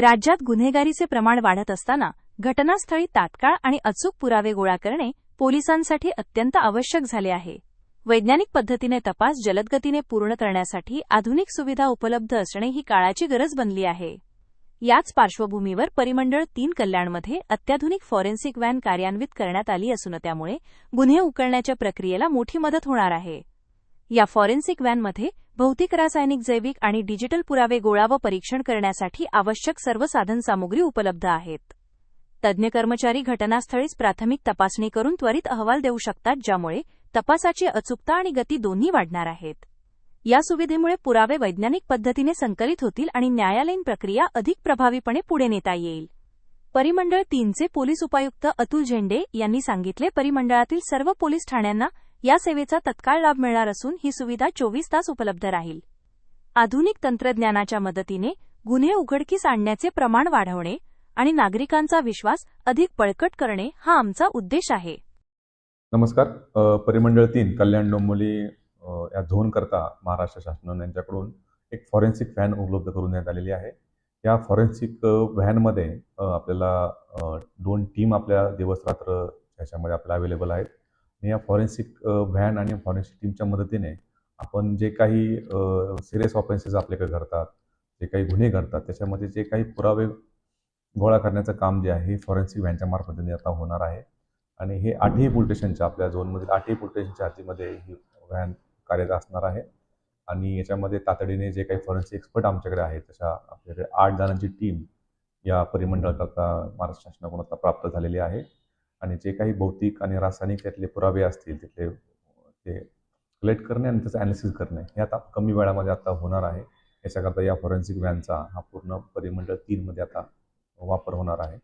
राज्यात गुन्हेगारीचे प्रमाण वाढत असताना घटनास्थळी तात्काळ आणि अचूक पुरावे गोळा करणे पोलिसांसाठी अत्यंत आवश्यक झाले आहे. वैज्ञानिक पद्धतीने तपास जलदगतीने पूर्ण करण्यासाठी आधुनिक सुविधा उपलब्ध असणे ही काळाची गरज बनली आहे. याच पार्श्वभूमीवर परिमंडळ तीन कल्याणमध्ये अत्याधुनिक फॉरेन्सिक व्हॅन कार्यान्वित करण्यात आली असून त्यामुळे गुन्हे उकळण्याच्या प्रक्रियेला मोठी मदत होणार आहे. या फॉरेन्सिक व्हॅनमध्ये भौतिक रासायनिक जैविक आणि डिजिटल पुरावे गोळा व परीक्षण करण्यासाठी आवश्यक सर्व साधनसामुग्री उपलब्ध आहेत. तज्ज्ञ कर्मचारी घटनास्थळीच प्राथमिक तपासणी करून त्वरित अहवाल देऊ शकतात ज्यामुळे तपासाची अचूकता आणि गती दोन्ही वाढणार आहेत. या सुविधेमुळे पुरावे वैज्ञानिक पद्धतीने संकलित होतील आणि न्यायालयीन प्रक्रिया अधिक प्रभावीपणे पुढे नेता येईल. परिमंडळ तीनचे पोलीस उपायुक्त अतुल झेंडे यांनी सांगितले परिमंडळातील सर्व पोलीस ठाण्यांना या सेवेचा तत्काळ लाभ मिळणार असून ही सुविधा चोवीस तास उपलब्ध राहील. आधुनिक तंत्रज्ञानाच्या मदतीने गुन्हे उघडकीस आणण्याचे प्रमाण वाढवणे आणि नागरिकांचा विश्वास अधिक बळकट करणे हा आमचा उद्देश आहे. नमस्कार. परिमंडळ तीन कल्याण डोंबोली या या झोनकरता महाराष्ट्र शासनाने यांच्याकडून एक फॉरेन्सिक व्हॅन उपलब्ध करून देण्यात आलेली आहे. या फॉरेन्सिक व्हॅनमध्ये आपल्याला दोन टीम आपल्या दिवस रात्र ह्याच्यामध्ये आपल्याला अवेलेबल आहेत. या फॉरेन्सिक व्हॅन आणि फॉरेन्सिक टीमच्या मदतीने आपण जे काही सिरियस ऑफेन्सेस आपल्याकडे घडतात जे काही गुन्हे घडतात त्याच्यामध्ये जे काही पुरावे गोळा करण्याचं काम जे आहे हे फॉरेन्सिक व्हॅनच्या मार्फतीने आता होणार आहे. आणि हे आठही पोलीस आपल्या झोनमधील आठही पोलीस हातीमध्ये ही व्हॅन कार्यरत असणार आहे. आणि याच्यामध्ये तातडीने जे काही फॉरेन्सिक एक्सपर्ट आमच्याकडे आहेत तशा आपल्याकडे आठ जणांची टीम या परिमंडळाकरता महाराष्ट्र शासनाकडून आता प्राप्त झालेली आहे. आणि जे काही भौतिक आणि रासायनिक त्यातले पुरावे असतील तिथले ते कलेक्ट करणे आणि त्याचं ॲनालिसिस करणे हे आता कमी वेळामध्ये आता होणार आहे. याच्याकरता या फॉरेन्सिक व्हॅनचा हा पूर्ण परिमंडळ तीनमध्ये आता वापर होणार आहे.